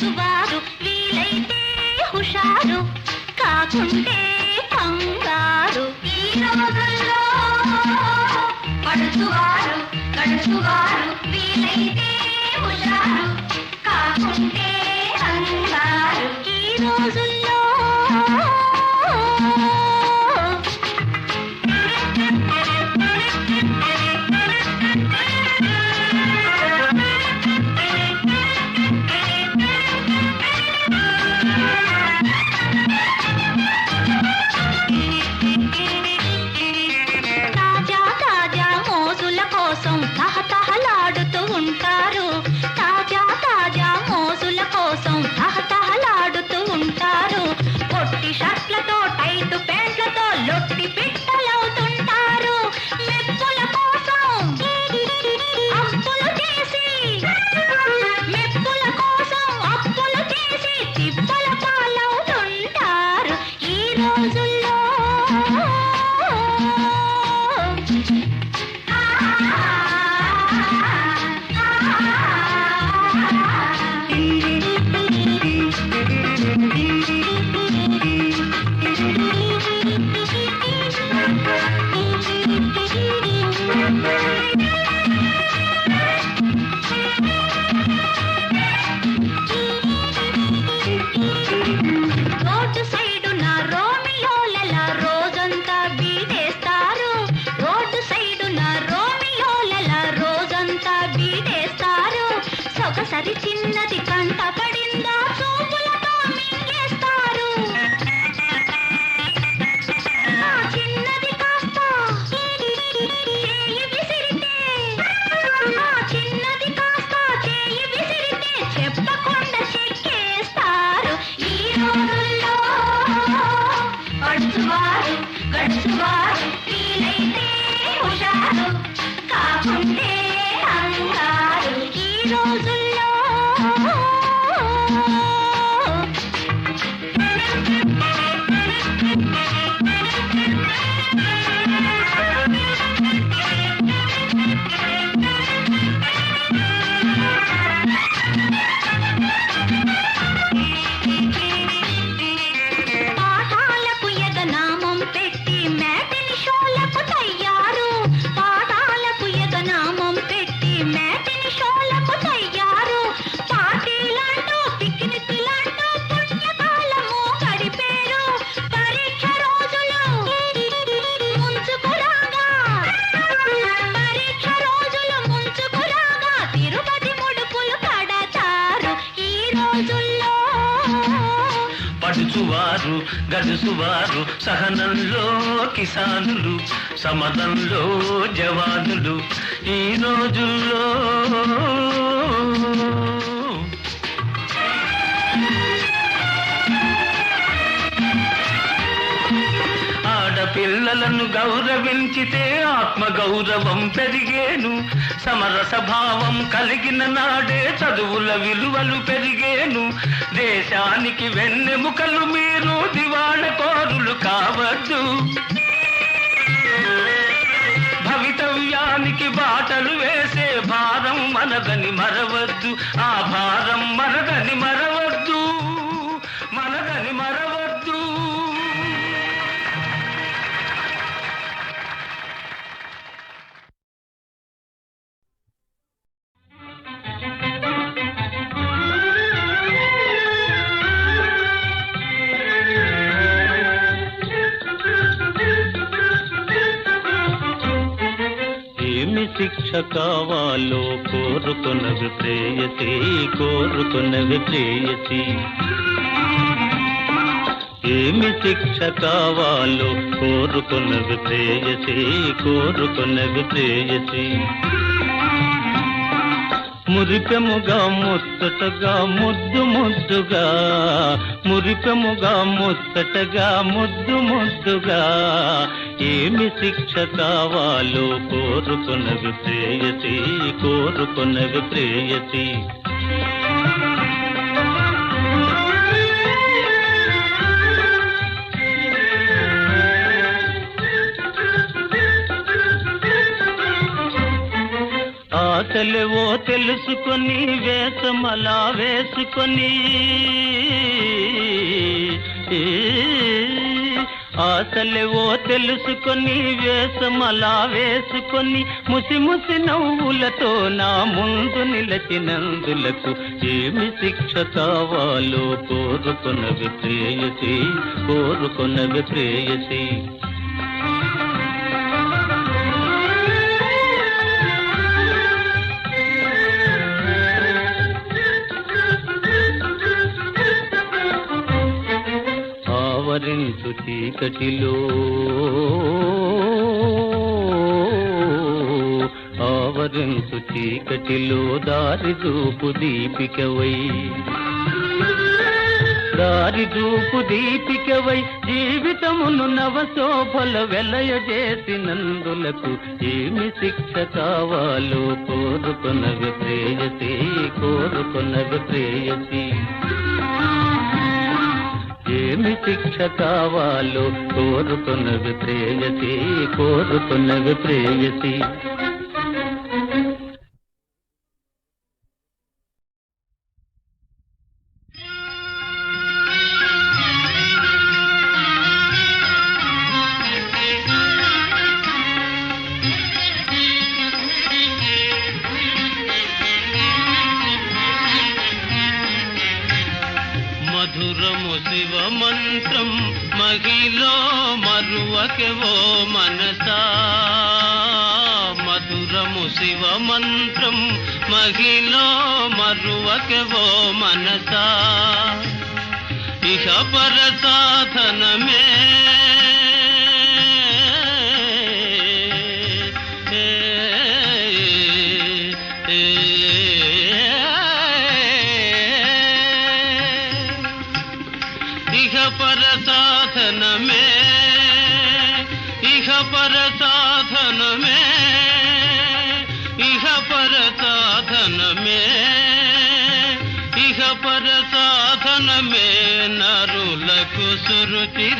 గడుచువారు వీలైతే హుషారు. కాకుంటే పడుచువారు గడుచువారు వీలైతే హుషారు కాకుంటే పడుచువారు గడుసువారు సహనంలో కిసానులు సమతంలో జవానులు. ఈ రోజుల్లో నన్ను గౌరవించితే ఆత్మ గౌరవం పెరిగేను సమరస భావం కలిగిన నాడే చదువుల విలువలు పెరిగేను. దేశానికి వెన్నెముకలు మీరు దివాణ కోరులు కావద్దు. భవితవ్యానికి బాటలు వేసే భారం మనదని మరవద్దు. ఆ భారం మనదని మరవద్దు రక్ష కావాలో కోరుకున్నవి ప్రేయసి కోరుకున్నవి ప్రేయసి. ఏమి శిక్ష కావాలో కోరుకున్నవి ప్రేయసి కోరుకున్నవి ప్రేయసి. మురిపెముగా ముచ్చటగా ముద్దు ముద్దుగా. మురిపెముగా ముచ్చటగా ముద్దు ముద్దుగా. ఏమి శిక్ష కావాలో కోరుకున్నవి ప్రేయసి కోరుకున్నవి ప్రేయసి. ఆశలేవో తెలుసుకొని వేషమలా వేసుకొని. ఆశలేవో తెలుసుకొని వేషమలా వేసుకొని ముసి ముసి నవ్వులతో నా ముందు నిలచినందులకు ఏమి శిక్ష కావాలో కోరుకున్నవి ప్రేయసి కోరుకున్నవి ప్రేయసి. చీకటిలో ఆవరించు చీకటిలో దారి చూపు దీపికవై. దారి చూపు దీపికవై జీవితమును నవశోభల వెలయ చేసినందులకు ఏమి శిక్ష కావాలో కోరుకున్నవి ప్రేయసి కోరుకున్నవి ప్రేయసి ఏమి శిక్ష కావాలో కోరుకున్నవి ప్రేయసి కోరుకున్నవి ప్రేయసి. ఇహ పర సాధనమే.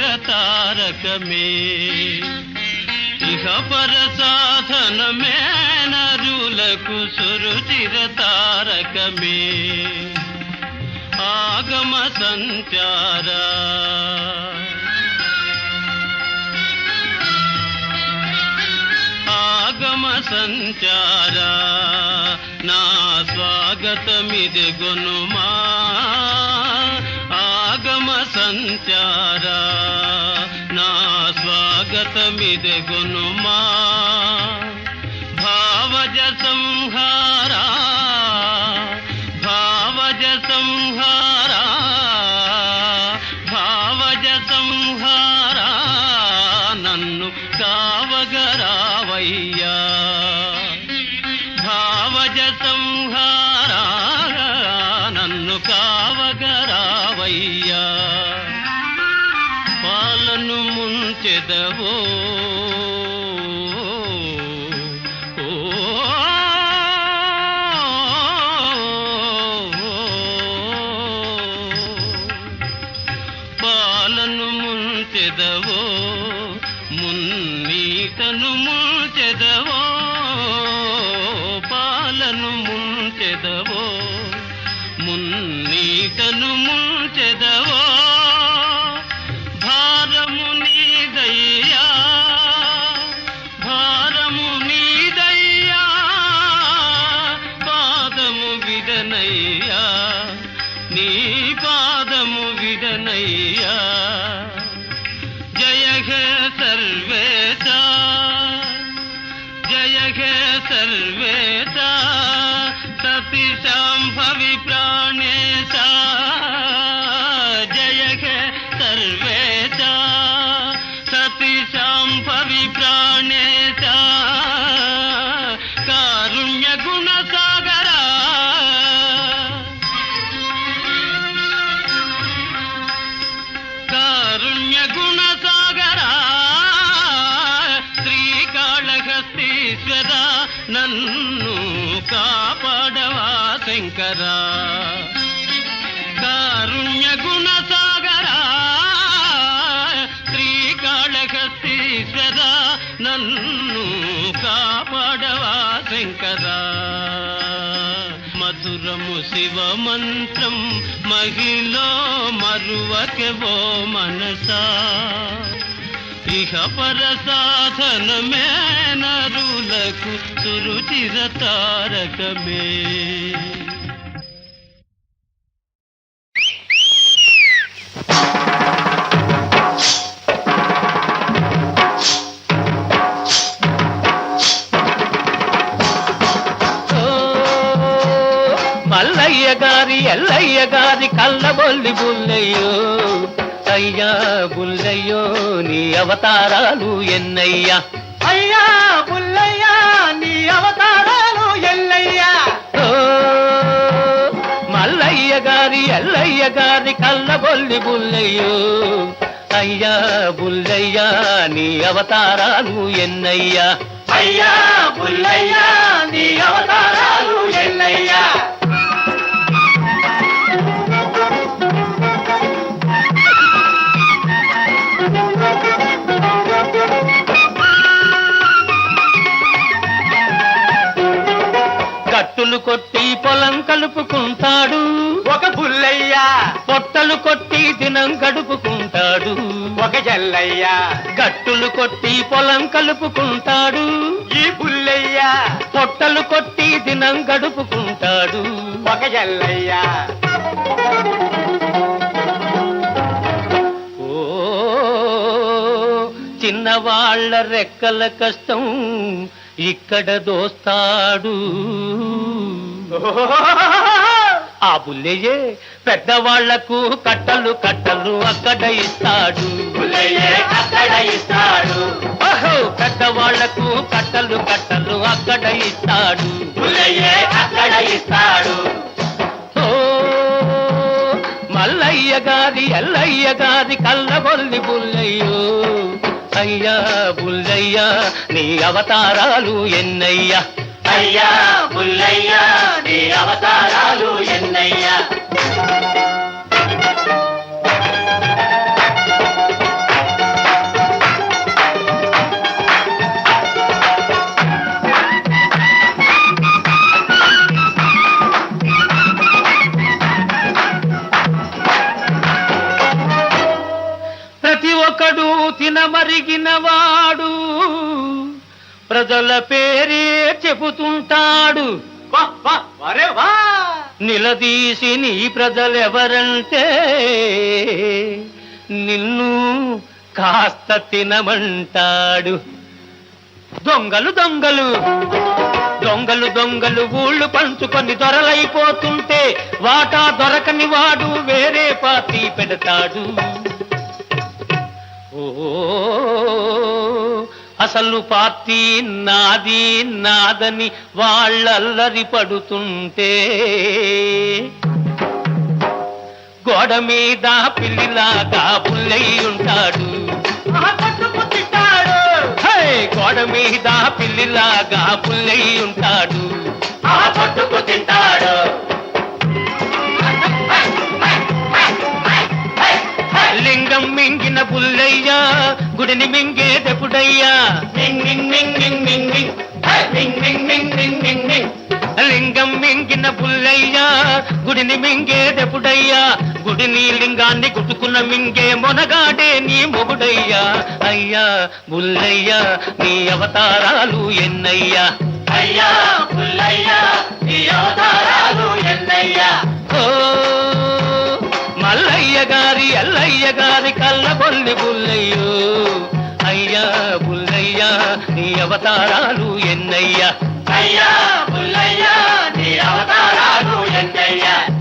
జగతారకమే ఇహ పర సాధనమే నరులకు సురుచిర తారకమే. ఆగమ సంచారా. ఆగమ సంచారా. నా స్వాగతమిది గునుమా సంచారా? నా స్వాగతమిది గునుమా భావజ సంహారా? భావజ సంహారా? భావజ సంహారా? నన్ను కావగరావయ్యా. భావజ సంహారా? నన్ను కావగరావయ్యా. ಪದವೋ శంకరా కారుణ్య గుణ సాగరా శ్రీకాళహస్తీశ్వర నన్ను కాపాడవా శంకరా. మధురము శివ మంత్రం మహిళ మరువకెవో మనసా. ఇహ పర సాధనమే నరులకు సురుచిర తారకమే. కళ్ళబొల్లి బుల్లయ్యో అయ్యా బుల్లయ్యో నీ అవతారాలు ఎన్నయ్యా? అయ్యా పుల్లయ్యా నీ అవతారాలు ఎల్లయ్యా మల్లయ్య గారి ఎల్లయ్య గారి కళ్ళబొల్లి బుల్లయ్యో అయ్యా బుల్లయ్యా నీ అవతారాలు ఎన్నయ్యా? అయ్యా పుల్లయ్యా నీ అవతారాలు ఎల్లయ్యా కట్టులు కొట్టి పొలం కలుపుకుంటాడు. ఒక పుల్లయ్యా. పొట్టలు కొట్టి దినం గడుపుకుంటాడు. ఒక జల్లయ్యా. గట్టులు కొట్టి పొలం కలుపుకుంటాడు. ఈ పుల్లయ్యా. పొట్టలు కొట్టి దినం గడుపుకుంటాడు. ఒక జల్లయ్యా. ఓ చిన్నవాళ్ళ రెక్కల కష్టం ఇక్కడ దోస్తాడు. ఆ బుల్లయ్యే పెద్దవాళ్ళకు కట్టలు కట్టలు అక్కడ ఇస్తాడు. పెద్దవాళ్ళకు కట్టలు కట్టలు అక్కడ ఇస్తాడు. అక్కడ ఇస్తాడు. మల్లయ్య గారి ఎల్లయ్య గారి కళ్ళబొల్లి బుల్లయ్యో. అయ్యా బుల్లయ్యా నీ అవతారాలు ఎన్నయ్యా. అయ్యా బుల్లయ్యా నీ అవతారాలు ఎన్నయ్యా. తినమరిగిన వాడు ప్రజల పేరే చెబుతుంటాడు. నిలదీసి నీ ప్రజలెవరంటే నిన్ను కాస్త తినమంటాడు. దొంగలు దొంగలు. దొంగలు దొంగలు ఊళ్ళు పంచుకొని దొరలైపోతుంటే వాటా దొరకని వాడు వేరే పార్టీ పెడతాడు. అసలు పార్టీ నాది నాదని వాళ్ళల్లరి పడుతుంటే. గోడ మీద పిల్లిలాగా పుల్లయి ఉంటాడు గోడ మీద పిల్లిలాగా పుల్లయి ఉంటాడు తింటాడు. మింగ్ మింగ్ లింగం మింగిన పుల్లయ్యా గుడిని మింగేదెప్పుడయ్యా గుడిని లింగాన్ని గుట్టుకున్న మింగే మొనగాడే నీ మొగుడయ్యా. అయ్యా బుల్లయ్యా నీ అవతారాలు ఎన్నయ్యా. అయ్యా నీ అవతారాలు ఎన్నయ్యా. ఓ మల్లయ్య గారి అల్లయ్య గారి కళ్ళబొల్లి బుల్లయ్యో. అయ్యా బుల్లయ్యా నీ అవతారాలు ఎన్నయ్యా. అయ్యా పుల్లయ్యా నీ అవతారాలు ఎన్నయ్యా.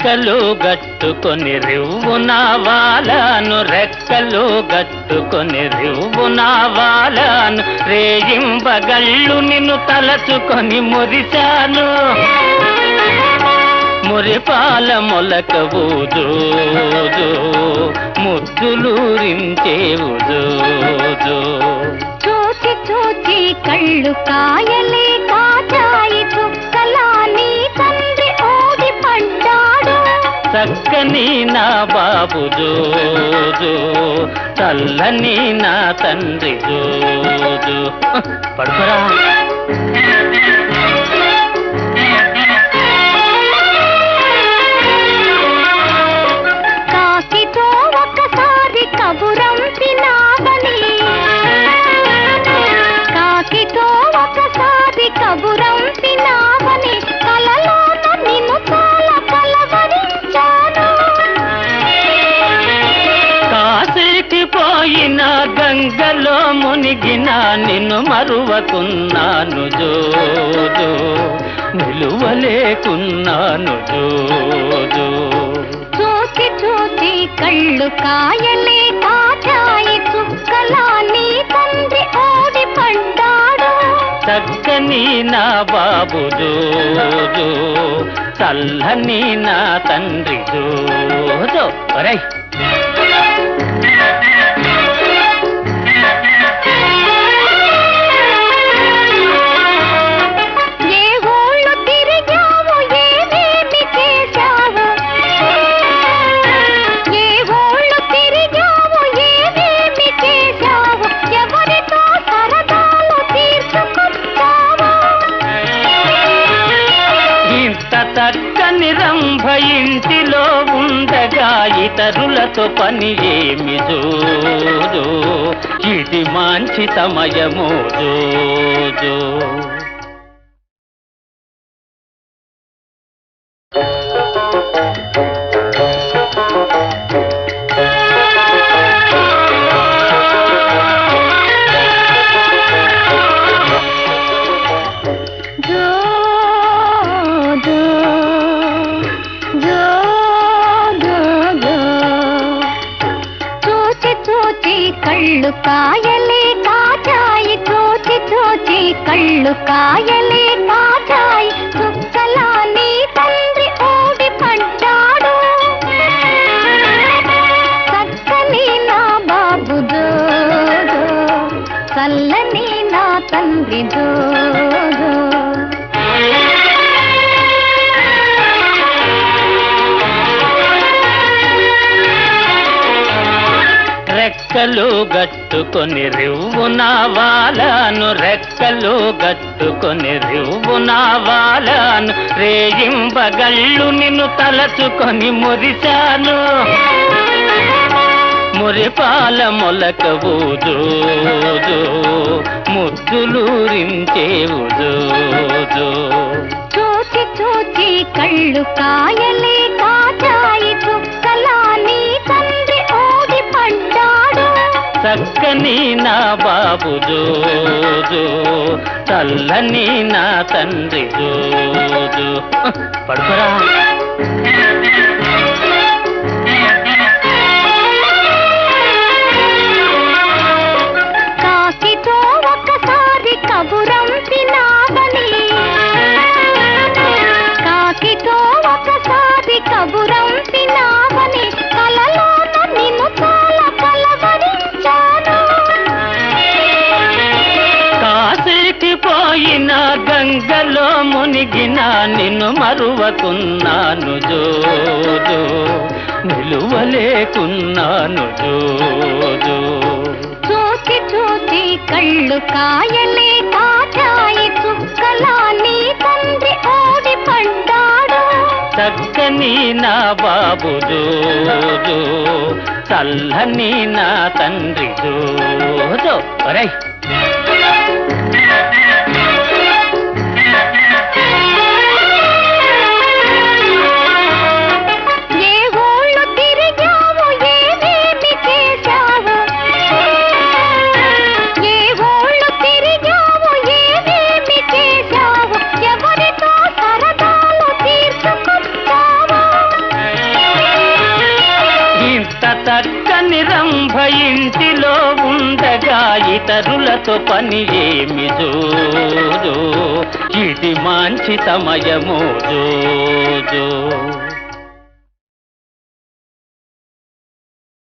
రెక్కలు గట్టుకొని రివ్వున వాలాను రెక్కలు గట్టుకొని రివ్వున వాలాను రేయింబగళ్ళు నిన్ను తలచుకొని మురిశాను. మురిపాల మొలక ఊజో ముద్దులూరించే జోజో చూచి చూచి కళ్ళు కాయలేక చక్కని నా బాబు జోజు చల్లని నా తండ్రి జోజు. పడుకోరా. మునిగిన నిన్ను మరువకున్నాను జోజో. నిలువలేకున్నాను జోజో. చూచి చూచి కళ్ళు కాయలే కాచాయి చుక్కలా నీ తండ్రి ఓడి పడ్డాడు చక్కని నా బాబు జోజో. చల్లని నా తండ్రి జోజో. ఒరేయ్. చక్కని రంభ ఇంటిలో ఉండగా ఇతరులతో పని ఏమి జోజో? ఇది మంచి సమయము జోజో? కళ్ళు కాయలే కాచాయి చుక్కలా నీ తండ్రి ఓడి పడ్డాడు. చక్కని నా బాబు జోజో చల్లని నా తండ్రి జోజో. రెక్కలు గట్టుకొని రివ్వున వాలాను రెక్కలు గట్టుకొని రివ్వున వాలాను రేయింపగళ్ళు నిన్ను తలచుకొని మురిశాను. మురిపాల మొలక ఊజోజో ముద్దులూరించే జోజో చూచి చూచి కళ్ళు కాయలే చక్కని నా బాబు జోజు చల్లని నా తండ్రి జోజు. పడుకోరా. మరువకున్నాను జోజో నిలువలేకున్నాను జోజో. చూచి చూచి కళ్ళు కాయలే కాచాయి చుక్కలా నీ తండ్రి ఓడి పడ్డాడు చక్కని నా బాబు జోజో చల్లని నా తండ్రి జోజో. ఒరేయ్ పని ఏమి జోజో ఇది మంచి సమయము జోజో